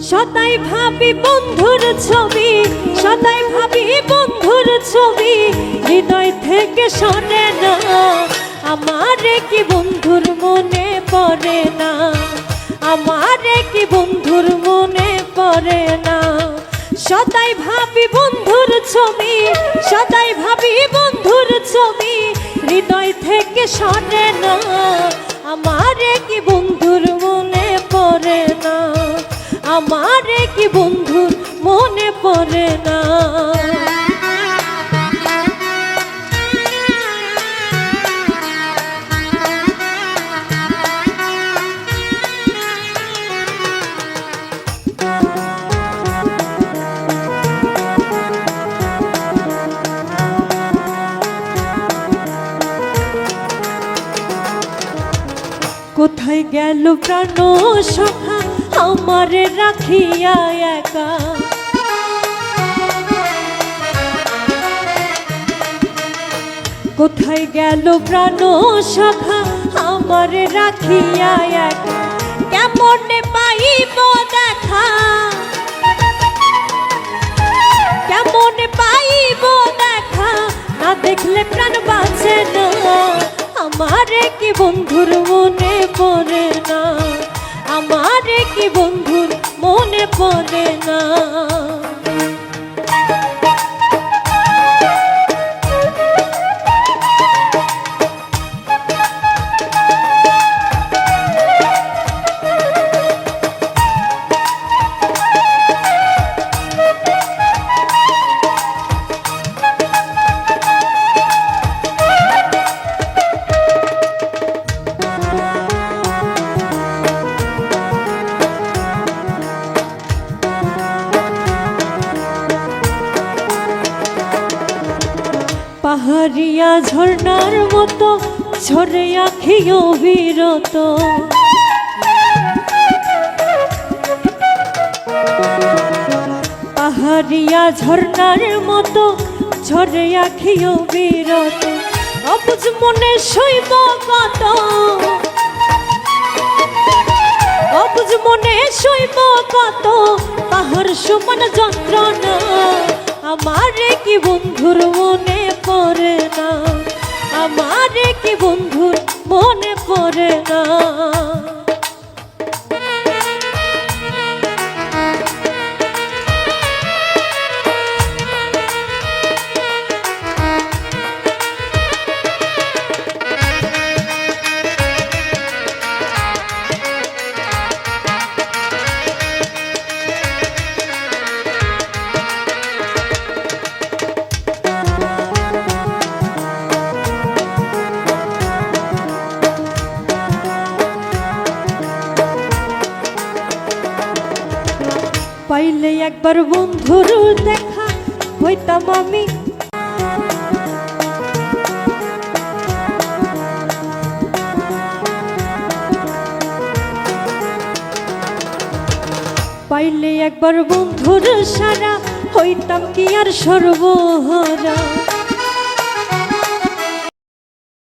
সদাই ভাবি বন্ধুর ছবি, সদাই ভাবি বন্ধুর ছবি, হৃদয় থেকে সরে না, আমার কি বন্ধুর মনে পড়ে না, আমার কি বন্ধুর মনে পড়ে না। সদাই ভাবি বন্ধুর ছবি, সদাই ভাবি বন্ধুর ছবি, হৃদয় থেকে সরে না, আমার কি বন্ধুর কোথায় গেল প্রাণ সখা? আমার রাখিয়া একা। কোথায় গেল প্রাণ সখা? আমার রাখিয়া একা। কেমন পাইব দেখা? বন্ধুর মনে পড়ে না। আমার পাহাড়িয়া ঝর্ণার মতো, ঝরে আখি অবিরত। পাহাড়িয়া ঝর্ণার মতো, ঝরে আখি অবিরত। অবুঝ মনে শৈব কত। অবুঝ মনে শৈব কত। পাহাড় সমান যন্ত্রণা। কি বন্ধুর মনে পড়ে না? আমারে কি বন্ধুর মনে পড়ে না? পাইলে একবার বন্ধুর দেখা হইতাম আমি। পাইলে একবার বন্ধুর সারা হইতাম কি আর সর্বহারা।